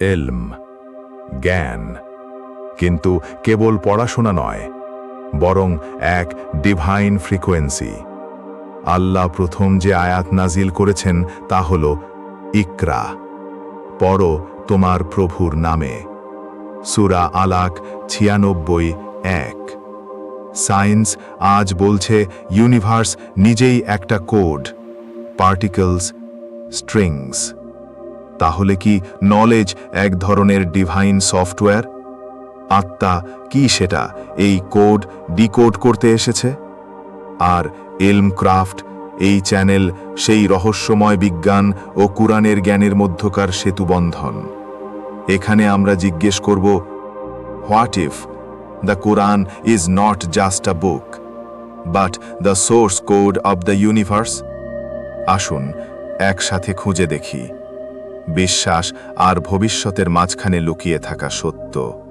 এলম, জ্ঞান। কিন্তু কেবল পড়াশোনা নয়, বরং এক ডিভাইন ফ্রিকোয়েন্সি আল্লাহ প্রথম যে আয়াত নাজিল করেছেন তা হল, ইকরা, পড়ো তোমার প্রভুর নামে। সুরা আলাক ছিয়ানব্বই এক। সায়েন্স আজ বলছে, ইউনিভার্স নিজেই একটা কোড, পার্টিকলস, স্ট্রিংস। তাহলে কি নলেজ এক ধরনের ডিভাইন সফটওয়্যার আত্মা কি সেটা? এই কোড ডিকোড করতে এসেছে? আর এলম ক্রাফট এই চ্যানেল সেই রহস্যময় বিজ্ঞান ও কোরআনের জ্ঞানের মধ্যকার সেতুবন্ধন এখানে আমরা জিজ্ঞেস করব what if the Quran is not just a book but the source code of the universe আসুন, একসাথে খুঁজে দেখি। বিশ্বাস আর ভবিষ্যতের মাঝখানে লুকিয়ে থাকা সত্য।